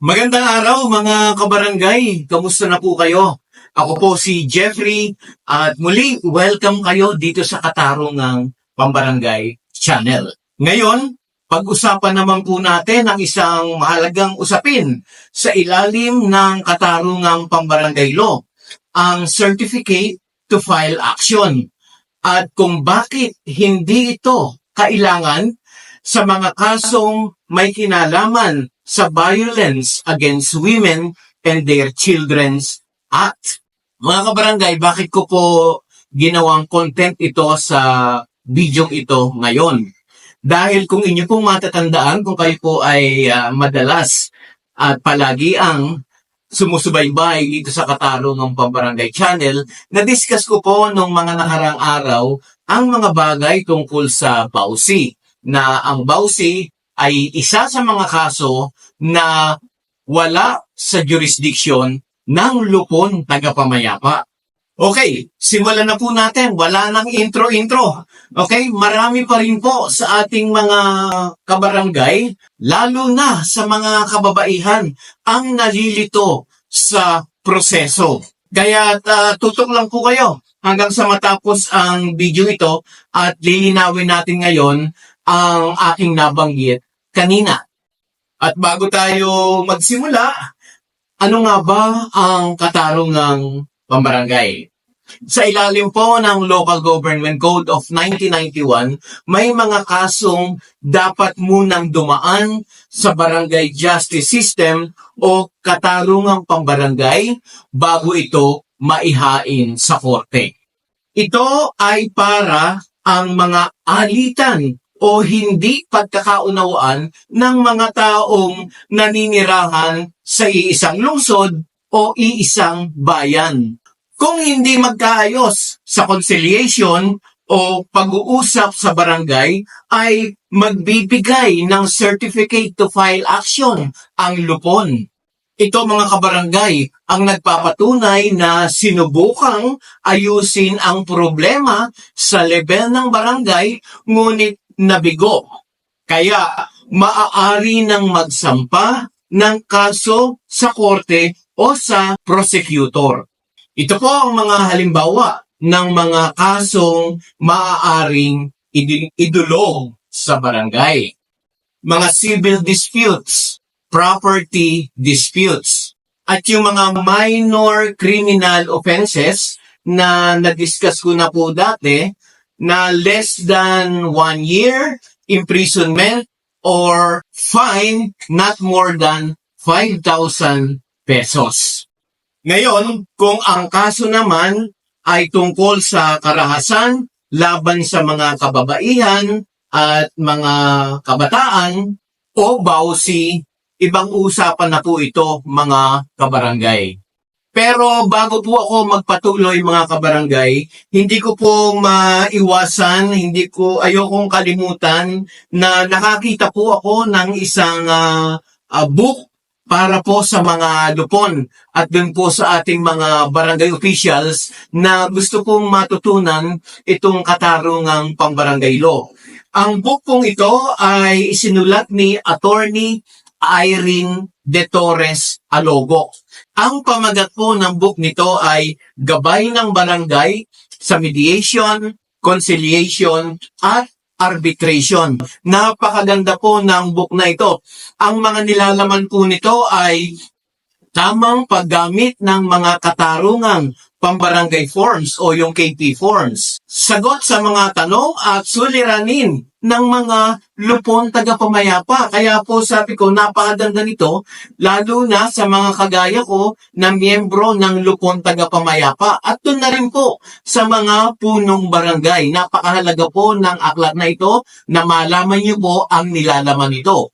Magandang araw mga kabarangay. Kamusta na po kayo? Ako po si Jeffrey at muli welcome kayo dito sa Katarungang Pambarangay Channel. Ngayon, pag-usapan naman po natin ang isang mahalagang usapin sa ilalim ng Katarungang Pambarangay Law, ang Certificate to File Action at kung bakit hindi ito kailangan sa mga kasong may kinalaman sa Violence Against Women and Their Children's Act. Mga kabarangay, bakit ko po ginawang content ito sa video ito ngayon? Dahil kung inyo pong matatandaan, kung kayo po ay ah, madalas at palagi ang sumusubaybay dito sa Katarong ng Pambarangay Channel, na-discuss ko po nung mga nakarang araw ang mga bagay tungkol sa Bausi na ang Bausi ay isa sa mga kaso na wala sa jurisdiction ng lupon tagapamayapa. Okay, simulan na po natin. Wala nang intro-intro. Okay, marami pa rin po sa ating mga kabarangay, lalo na sa mga kababaihan, ang nalilito sa proseso. Kaya ah, tutok lang po kayo hanggang sa matapos ang video ito at lilinawin natin ngayon ang aking nabanggit kanina. At bago tayo magsimula, ano nga ba ang katarungang pambarangay? Sa ilalim po ng Local Government Code of 1991, may mga kasong dapat munang dumaan sa barangay justice system o katarungang pambarangay bago ito maihain sa korte. Ito ay para ang mga alitan o hindi pagkakaunawaan ng mga taong naninirahan sa iisang lungsod o iisang bayan. Kung hindi magkaayos sa conciliation o pag-uusap sa barangay, ay magbibigay ng certificate to file action ang lupon. Ito mga kabarangay ang nagpapatunay na sinubukang ayusin ang problema sa level ng barangay ngunit nabigo. Kaya maaari nang magsampa ng kaso sa korte o sa prosecutor. Ito po ang mga halimbawa ng mga kasong maaaring idulog sa barangay. Mga civil disputes, property disputes, at yung mga minor criminal offenses na na-discuss ko na po dati na less than one year imprisonment or fine not more than 5,000 pesos. Ngayon, kung ang kaso naman ay tungkol sa karahasan laban sa mga kababaihan at mga kabataan o bawsi, ibang usapan na po ito mga kabarangay. Pero bago po ako magpatuloy mga kabarangay, hindi ko po maiwasan, hindi ko ayokong kalimutan na nakakita po ako ng isang ah, ah, book para po sa mga lupon at dun po sa ating mga barangay officials na gusto pong matutunan itong katarungang pambarangay law. Ang book pong ito ay isinulat ni Attorney Irene De Torres Alogo. Ang pamagat po ng book nito ay Gabay ng Barangay sa Mediation, Conciliation at Arbitration. Napakaganda po ng book na ito. Ang mga nilalaman po nito ay tamang paggamit ng mga katarungang pambarangay forms o yung KP forms. Sagot sa mga tanong at suliranin ng mga lupon tagapamayapa. Kaya po sabi ko, napakaganda nito, lalo na sa mga kagaya ko na miyembro ng lupon tagapamayapa. At doon na rin po sa mga punong barangay. Napakahalaga po ng aklat na ito na malaman niyo po ang nilalaman nito.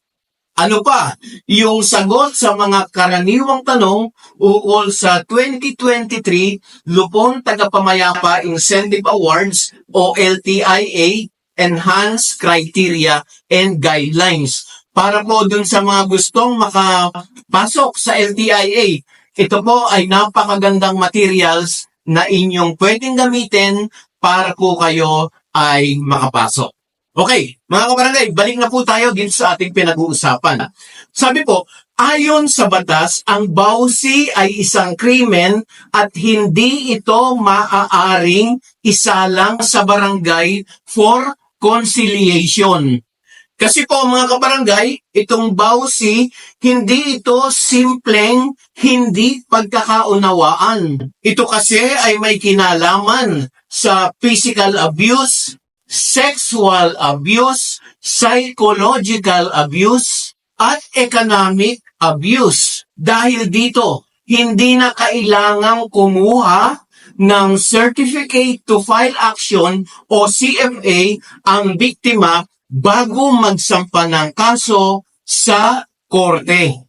Ano pa? Yung sagot sa mga karaniwang tanong ukol sa 2023 Lupon Tagapamayapa Incentive Awards o LTIA Enhanced Criteria and Guidelines. Para po dun sa mga gustong makapasok sa LTIA, ito po ay napakagandang materials na inyong pwedeng gamitin para po kayo ay makapasok. Okay, mga kabarangay, balik na po tayo din sa ating pinag-uusapan. Sabi po, Ayon sa batas, ang bawsi ay isang krimen at hindi ito maaaring isalang sa barangay for conciliation. Kasi po mga kabarangay, itong bawsi, hindi ito simpleng hindi pagkakaunawaan. Ito kasi ay may kinalaman sa physical abuse, sexual abuse, psychological abuse, at economic abuse. Dahil dito, hindi na kailangang kumuha ng Certificate to File Action o CFA ang biktima bago magsampa ng kaso sa korte.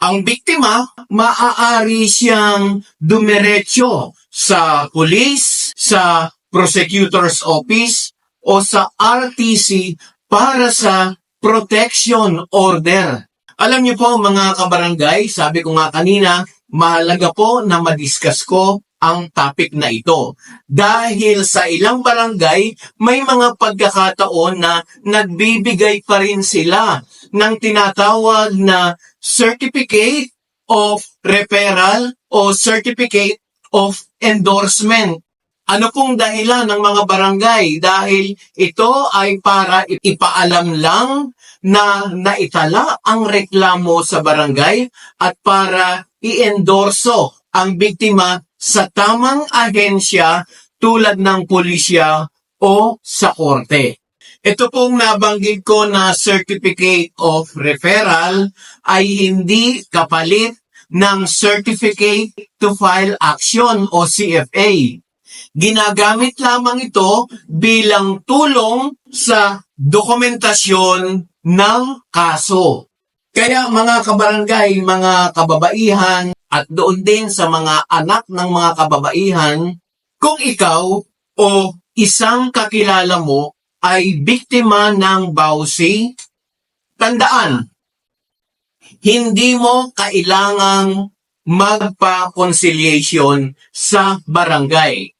Ang biktima, maaari siyang dumiretso sa pulis, sa prosecutor's office, o sa RTC para sa protection order. Alam niyo po mga kabarangay, sabi ko nga kanina, mahalaga po na madiscuss ko ang topic na ito. Dahil sa ilang barangay, may mga pagkakataon na nagbibigay pa rin sila ng tinatawag na Certificate of Referral o Certificate of Endorsement. Ano pong dahilan ng mga barangay? Dahil ito ay para ipaalam lang na naitala ang reklamo sa barangay at para i-endorso ang biktima sa tamang ahensya tulad ng pulisya o sa korte. Ito pong nabanggit ko na Certificate of Referral ay hindi kapalit ng Certificate to File Action o CFA. Ginagamit lamang ito bilang tulong sa dokumentasyon ng kaso. Kaya mga kabarangay, mga kababaihan, at doon din sa mga anak ng mga kababaihan, kung ikaw o isang kakilala mo ay biktima ng bawsi, tandaan, hindi mo kailangang magpa-conciliation sa barangay.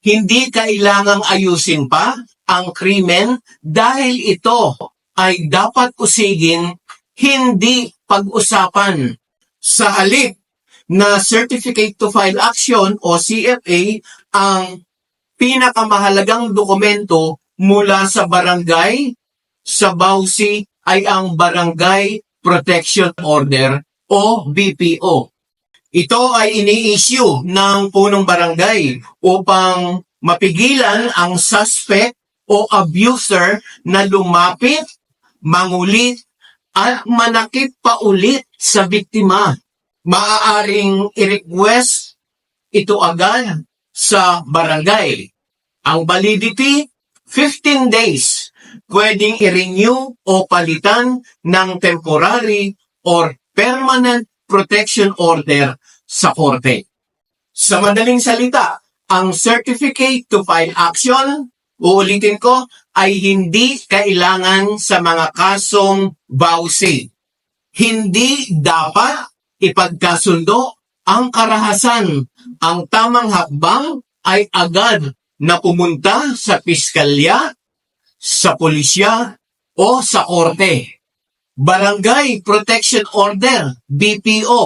Hindi kailangang ayusin pa ang krimen dahil ito ay dapat usigin, hindi pag-usapan. Sa halip na Certificate to File Action o CFA ang pinakamahalagang dokumento mula sa barangay sa Bausi ay ang Barangay Protection Order o BPO. Ito ay ini-issue ng punong barangay upang mapigilan ang suspect o abuser na lumapit, mangulit, at manakit pa ulit sa biktima. Maaaring i-request ito agad sa barangay. Ang validity, 15 days. Pwedeng i-renew o palitan ng temporary or permanent protection order sa korte. Sa madaling salita, ang Certificate to File Action, uulitin ko, ay hindi kailangan sa mga kasong bawsi. Hindi dapat ipagkasundo ang karahasan. Ang tamang hakbang ay agad na pumunta sa piskalya, sa pulisya, o sa korte. Barangay Protection Order, BPO,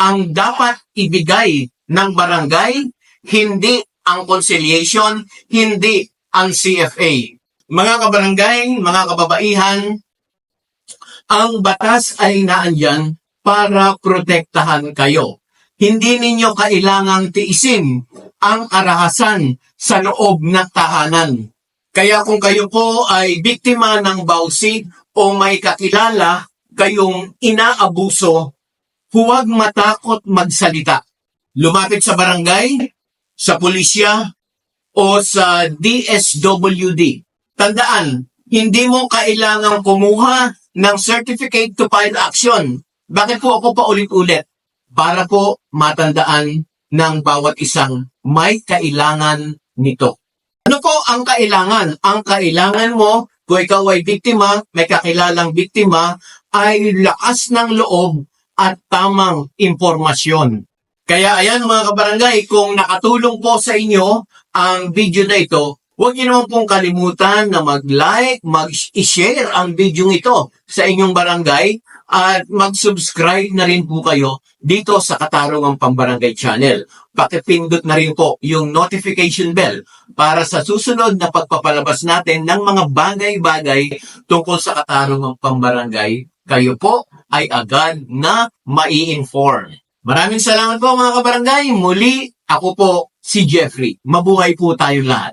ang dapat ibigay ng barangay, hindi ang conciliation, hindi ang CFA. Mga kabarangay, mga kababaihan, ang batas ay naandyan para protektahan kayo. Hindi ninyo kailangang tiisin ang karahasan sa loob ng tahanan. Kaya kung kayo po ay biktima ng bawsi o may kakilala kayong inaabuso, huwag matakot magsalita. Lumapit sa barangay, sa pulisya, o sa DSWD. Tandaan, hindi mo kailangang kumuha ng Certificate to File Action. Bakit po ako pa ulit-ulit? Para po matandaan ng bawat isang may kailangan nito. Ano po ang kailangan? Ang kailangan mo, kung ikaw ay biktima, may kakilalang biktima, ay lakas ng loob at tamang impormasyon. Kaya ayan mga kabarangay, kung nakatulong po sa inyo ang video na ito, huwag niyo naman pong kalimutan na mag-like, mag-share ang video ito sa inyong barangay At mag-subscribe na rin po kayo dito sa Katarungang Pambarangay Channel. Pakipindot na rin po yung notification bell para sa susunod na pagpapalabas natin ng mga bagay-bagay tungkol sa Katarungang Pambarangay. Kayo po ay agad na mai-inform. Maraming salamat po mga kabarangay. Muli, ako po si Jeffrey. Mabuhay po tayo lahat.